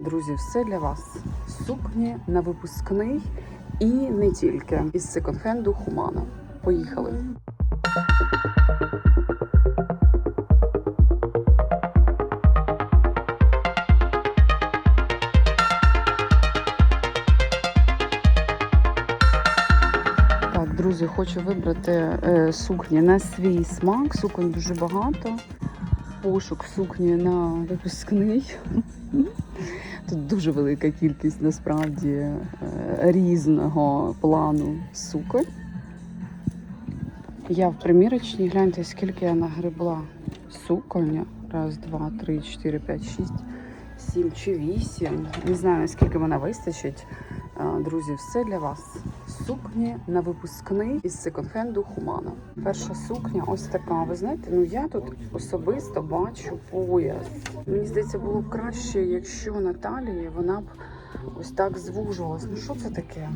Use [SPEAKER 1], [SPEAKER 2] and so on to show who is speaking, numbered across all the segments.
[SPEAKER 1] Друзі, все для вас. Сукні на випускний і не тільки із секонд-хенду Хумана. Поїхали. Так, друзі, хочу вибрати е, сукні на свій смак. Суконь дуже багато. Пошук сукні на випускний. Тут дуже велика кількість насправді е, різного плану суконь. Я в примірочній, гляньте, скільки я нагребла суконь. Раз, два, три, чотири, п'ять, шість, сім чи вісім. Не знаю, наскільки вона вистачить. Е, Друзі, все для вас. Сукні на випускний із секонд-хенду Хумана. Перша сукня ось така. Ви знаєте, ну я тут особисто бачу пояс. Мені здається, було б краще, якщо на талії вона б ось так звужувалась. Ну що це таке?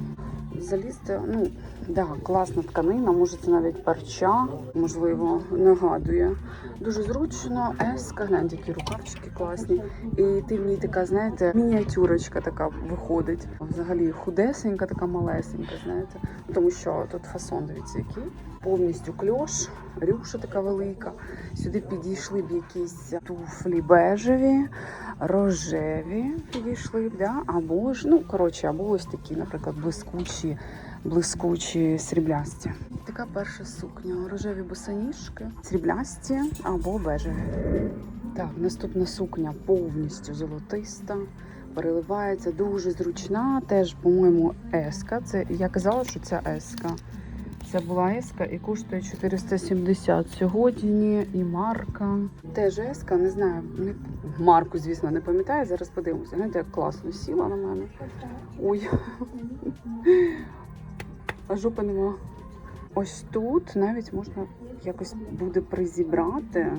[SPEAKER 1] Залізти, ну да, класна тканина, може це навіть парча, можливо, нагадує. Дуже зручно, еска, гляньте, які рукавчики класні. І ти в ній така, знаєте, мініатюрочка така виходить. Взагалі худесенька, така малесенька, знаєте. Тому що тут фасон, дивіться, який. Повністю кльош, рюша така велика. Сюди підійшли б якісь туфлі бежеві, рожеві підійшли да? або ж, ну коротше, або ось такі, наприклад, блискучі, блискучі сріблясті. Така перша сукня. Рожеві босоніжки, сріблясті або бежеві. Так, наступна сукня повністю золотиста. Переливається дуже зручна. Теж, по-моєму, еска. Це я казала, що це еска. Це була еска і коштує 470 сьогодні. І марка. Теж еска, не знаю, не марку, звісно, не пам'ятаю. Зараз подивимося. Гляньте, як класно сіла на мене. Ой. А жопи нема. Ось тут навіть можна якось буде призібрати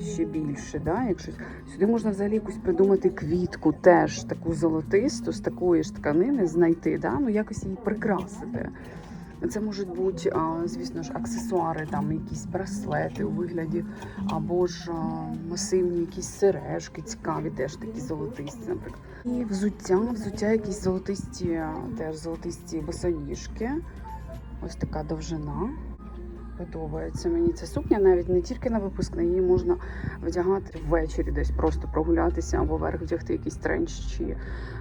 [SPEAKER 1] ще більше, да? якщо сюди можна взагалі якусь придумати квітку, теж таку золотисту, з такої ж тканини знайти, да? ну якось її прикрасити. Це можуть бути, звісно ж, аксесуари, там якісь браслети у вигляді, або ж масивні якісь сережки цікаві, теж такі золотисті, наприклад. І взуття, взуття якісь золотисті, теж золотисті босоніжки. Ось така довжина. Подобається мені ця сукня, навіть не тільки на випускний, її можна вдягати ввечері, десь просто прогулятися або верх вдягти якийсь тренч чи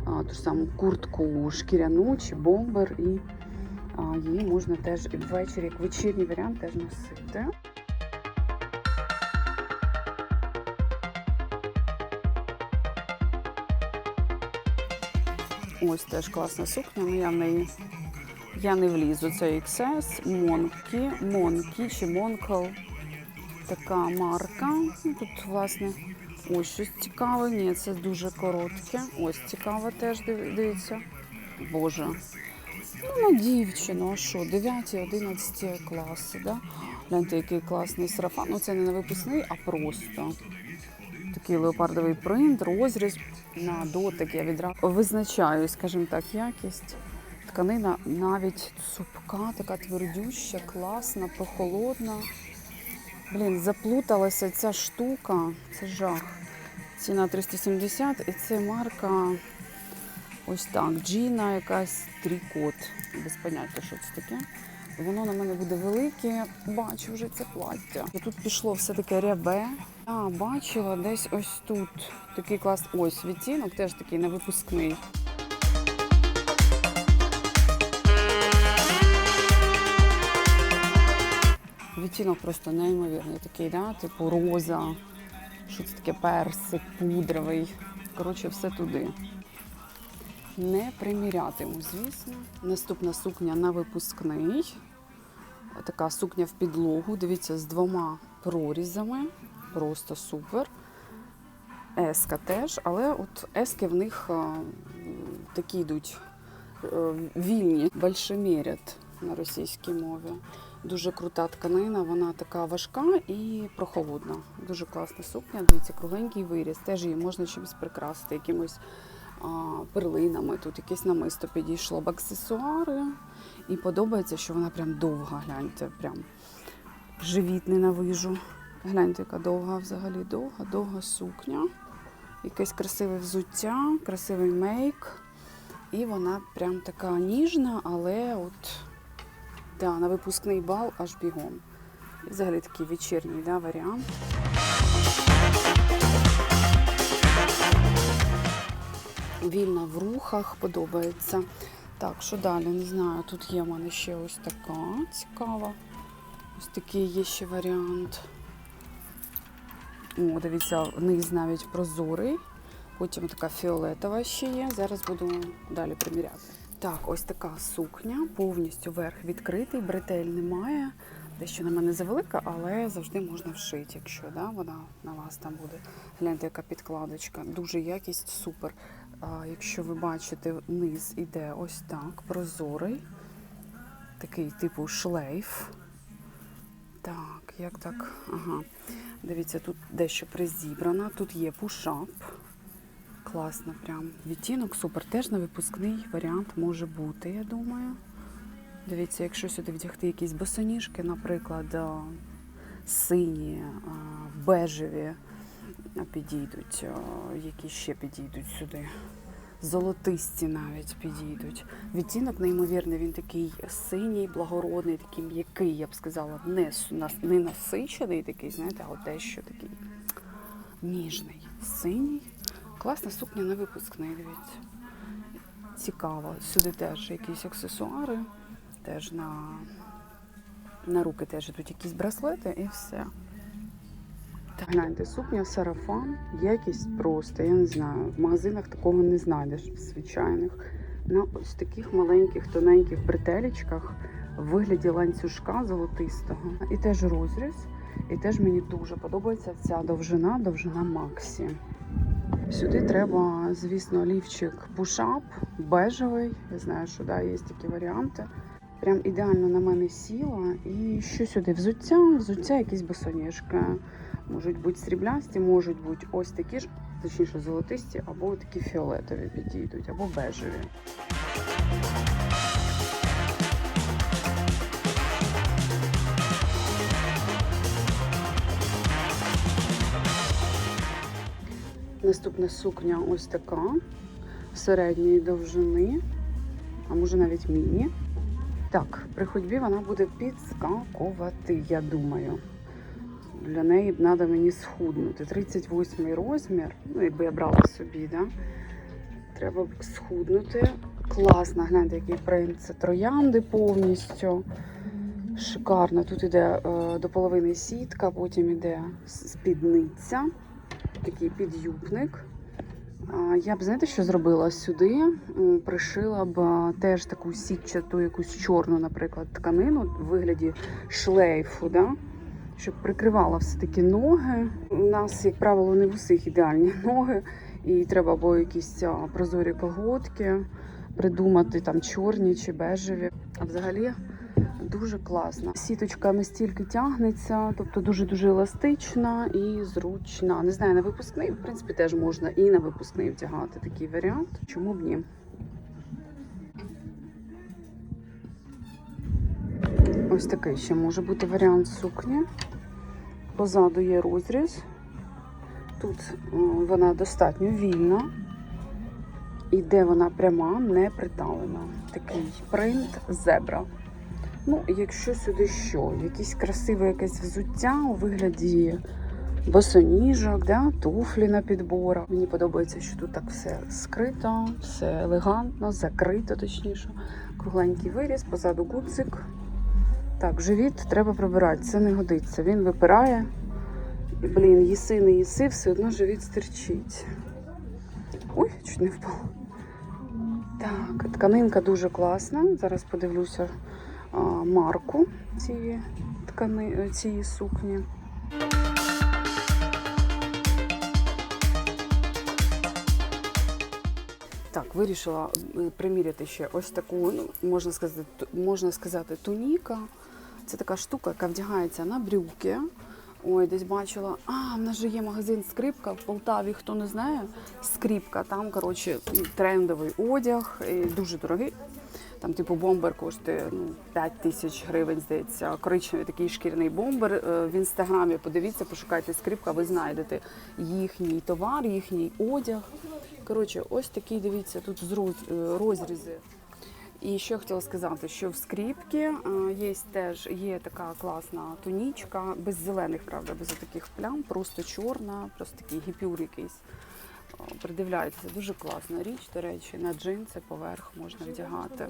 [SPEAKER 1] а, ту ж саму куртку шкіряну чи бомбер. І її можна теж і ввечері, як вечірній варіант, теж носити. Ось теж класна сукня, але я в неї я не влізу. Це XS, Монкі, Монкі чи Монкл. Така марка. Ну, Тут, власне, ось щось цікаве. Ні, це дуже коротке. Ось цікаве теж див- дивіться. Боже. Ну, на дівчину, а що, 9-11 класи, да? Гляньте, який класний сарафан. Ну, це не на випускний, а просто. Такий леопардовий принт, розріз на дотик. Я відразу визначаю, скажімо так, якість. Тканина навіть цупка, така твердюща, класна, прохолодна. Блін, заплуталася ця штука, це жах. Ціна 370 і це марка ось так. Джіна, якась трікот. Без поняття, що це таке. Воно на мене буде велике. Бачу вже це плаття. І тут пішло все таке рябе. Я бачила десь ось тут такий клас. Ось відтінок, теж такий на випускний. Відтінок просто неймовірний такий, да? типу роза, що це таке персик, пудровий. Коротше, все туди. Не примірятиму, звісно. Наступна сукня на випускний. Така сукня в підлогу. Дивіться, з двома прорізами. Просто супер. Еска теж, але от ески в них а, такі йдуть е, вільні, большемірят на російській мові. Дуже крута тканина, вона така важка і прохолодна. Дуже класна сукня. Дивіться, кругленький виріз. Теж її можна чимось прикрасити, якимось перлинами. Тут якесь намисто підійшло б аксесуари. І подобається, що вона прям довга. Гляньте, прям живіт ненавижу. Гляньте, яка довга взагалі довга, довга сукня. Якесь красиве взуття, красивий мейк. І вона прям така ніжна, але от да, на випускний бал аж бігом. І взагалі такий вечірній да, варіант. Вільна в рухах, подобається. Так, що далі? Не знаю. Тут є в мене ще ось така цікава. Ось такий є ще варіант. О, дивіться, низ навіть прозорий. Потім така фіолетова ще є. Зараз буду далі приміряти. Так, ось така сукня, повністю верх відкритий, бретель немає. Дещо на мене завелика, але завжди можна вшити, якщо да, вона на вас там буде. Гляньте, яка підкладочка. Дуже якість супер. Якщо ви бачите, низ іде ось так, прозорий. Такий типу шлейф. Так, як так? Ага. Дивіться, тут дещо призібрано. Тут є пушап. Класно, прям. Відтінок супер. Теж на випускний варіант може бути, я думаю. Дивіться, якщо сюди вдягти якісь босоніжки, наприклад, сині, бежеві а, підійдуть, які ще підійдуть сюди. Золотисті навіть підійдуть. Відтінок неймовірний, він такий синій, благородний, такий м'який, я б сказала, не, не насичений такий, знаєте, а дещо такий ніжний, синій. Класна сукня на випускний, дивіться. Цікаво. Сюди теж якісь аксесуари, теж на, на руки теж тут якісь браслети і все. Гляньте, сукня сарафан, якість просто, я не знаю, в магазинах такого не знайдеш в звичайних. На ось таких маленьких, тоненьких бретелечках в вигляді ланцюжка золотистого. І теж розріз. І теж мені дуже подобається ця довжина, довжина Максі. Сюди треба, звісно, лівчик пушап, бежевий. Я знаю, що да, є такі варіанти. Прям ідеально на мене сіла. І що сюди? Взуття, взуття, якісь босоніжки. Можуть бути сріблясті, можуть бути ось такі ж, точніше, золотисті, або такі фіолетові підійдуть, або бежеві. Наступна сукня ось така середньої довжини, а може навіть міні. Так, при ходьбі вона буде підскакувати, я думаю. Для неї б треба мені схуднути. 38 розмір, ну якби я брала собі, да? треба б схуднути. Класно, гляньте, який принт. Це троянди повністю. Шикарно. Тут іде е, до половини сітка, потім іде с- спідниця, такий підюбник. А, Я б знаєте, що зробила сюди? Пришила б а, теж таку сітчату, якусь чорну, наприклад, тканину в вигляді шлейфу, да? Щоб прикривала все-таки ноги. У нас, як правило, не в усіх ідеальні ноги, і треба або якісь прозорі колготки придумати, там чорні чи бежеві. А взагалі дуже класно. Сіточка настільки тягнеться, тобто дуже-дуже еластична і зручна. Не знаю, на випускний, в принципі, теж можна і на випускний вдягати такий варіант. Чому б ні? Ось такий ще може бути варіант сукні. Позаду є розріз. Тут вона достатньо вільна. Іде вона пряма, не приталена. Такий принт зебра. Ну, якщо сюди що, якесь красиве якесь взуття у вигляді босоніжок, да, туфлі на підборах. Мені подобається, що тут так все скрито, все елегантно, закрито, точніше. Кругленький виріз, позаду гудзик. Так, живіт треба прибирати, це не годиться. Він випирає. І, блін, їси, не їси, все одно живіт стирчить. Ой, чуть не впав. Так, тканинка дуже класна. Зараз подивлюся а, марку цієї ткани, цієї сукні. Так, вирішила е, приміряти ще ось таку, ну, можна сказати, можна сказати, туніка. Це така штука, яка вдягається на брюки. Ой, десь бачила. А, в нас же є магазин скрипка в Полтаві. Хто не знає, скрипка. Там, коротше, трендовий одяг, і дуже дорогий. Там, типу, бомбер коштує ну, 5 тисяч гривень, здається. Коричневий такий шкіряний бомбер. Е, В інстаграмі подивіться, пошукайте скрипка, ви знайдете їхній товар, їхній одяг. Коротше, ось такий, дивіться, тут е, розрізи. І я хотіла сказати, що в скріпці е, є теж є така класна тунічка, без зелених, правда, без таких плям, просто чорна, просто такий гіпюр якийсь. Придивляється, дуже класна річ, до речі, на джинси поверх можна вдягати.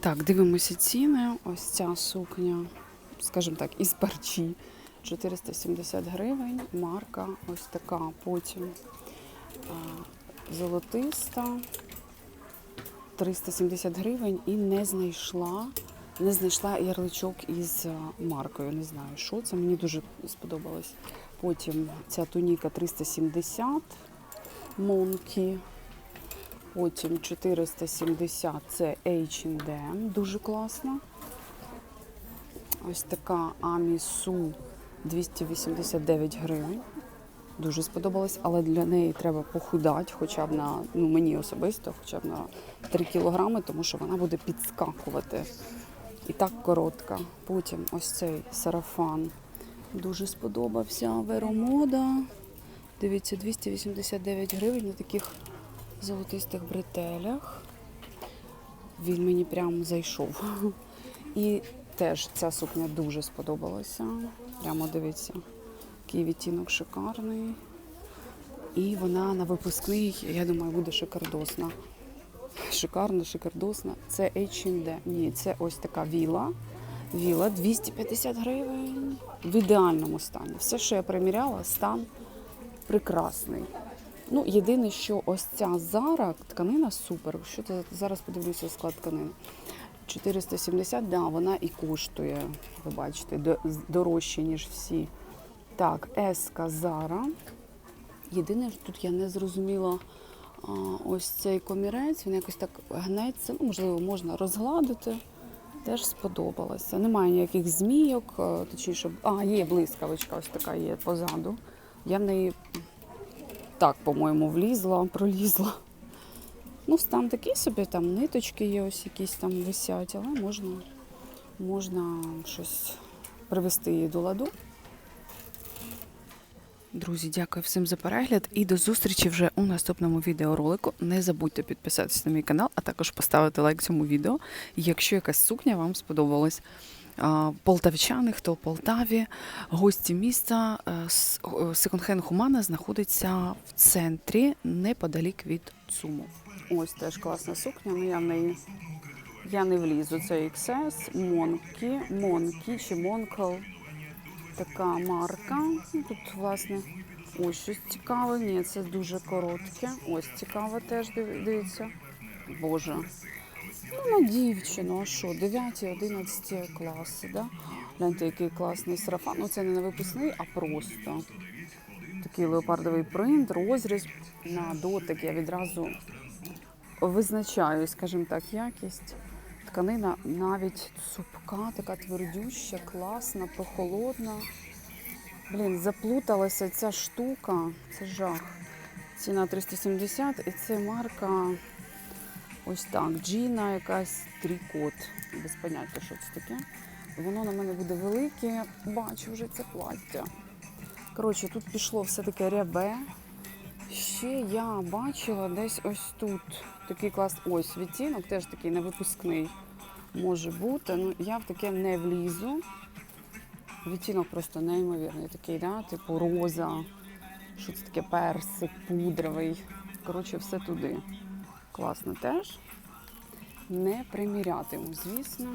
[SPEAKER 1] Так, дивимося ціни. Ось ця сукня, скажімо так, із парчі. 470 гривень, марка ось така. Потім а, золотиста, 370 гривень і не знайшла. Не знайшла ярличок із маркою. Не знаю, що це. Мені дуже сподобалось. Потім ця туніка 370 Монкі. Потім 470 це H&M, дуже класна. Ось така Амісу 289 гривень. Дуже сподобалось, але для неї треба похудати, хоча б на ну мені особисто, хоча б на 3 кілограми, тому що вона буде підскакувати. І так коротка. Потім ось цей сарафан дуже сподобався. Веромода. Дивіться, 289 гривень на таких золотистих бретелях. Він мені прям зайшов. І теж ця сукня дуже сподобалася. Прямо дивіться, який відтінок шикарний. І вона на випускний, я думаю, буде шикардосна. Шикарна, шикардосна. Це H&D. Ні, це ось така віла. Віла 250 гривень. В ідеальному стані. Все, що я приміряла, стан прекрасний. Ну, єдине, що ось ця зара тканина супер. Що це зараз подивлюся склад тканини. 470, да, вона і коштує, ви бачите, дорожче, ніж всі. Так, еска Зара. Єдине, що тут я не зрозуміла ось цей комірець, він якось так гнеться. Ну, можливо, можна розгладити. Теж сподобалося. Немає ніяких змійок, точніше, а, є блискавичка, ось така є позаду. Я в неї так, по-моєму, влізла, пролізла. Ну, стан такий собі, там ниточки є, ось якісь там висять, але можна, можна щось привести її до ладу. Друзі, дякую всім за перегляд і до зустрічі вже у наступному відеоролику. Не забудьте підписатися на мій канал, а також поставити лайк цьому відео, якщо якась сукня вам сподобалась. Полтавчани, хто в Полтаві, гості міста. е, Секонд-хенд Хумана знаходиться в центрі неподалік від ЦУМу. Ось теж класна сукня, але я в неї я не влізу. Це XS, Монкі, Монкі чи Монкл. Така марка. Тут, власне, ось щось цікаве. Ні, це дуже коротке. Ось цікаве теж див- дивіться. Боже. Ну, на дівчину, а що, 9-11 класи, да? Гляньте, який класний сарафан. Ну, це не на випускний, а просто. Такий леопардовий принт, розріз на дотик. Я відразу визначаю, скажімо так, якість. Тканина навіть цупка, така твердюща, класна, прохолодна. Блін, заплуталася ця штука, це жах. Ціна 370 і це марка ось так. Джіна, якась трікот. Без поняття, що це таке. Воно на мене буде велике. Бачу вже це плаття. Коротше, тут пішло все таке рябе. Ще я бачила десь ось тут такий клас. Ось відтінок, теж такий невипускний може бути. Ну я в таке не влізу. Відтінок просто неймовірний, такий, да? типу роза, що це таке персик, пудровий. Коротше, все туди. Класно теж. Не примірятиму, звісно.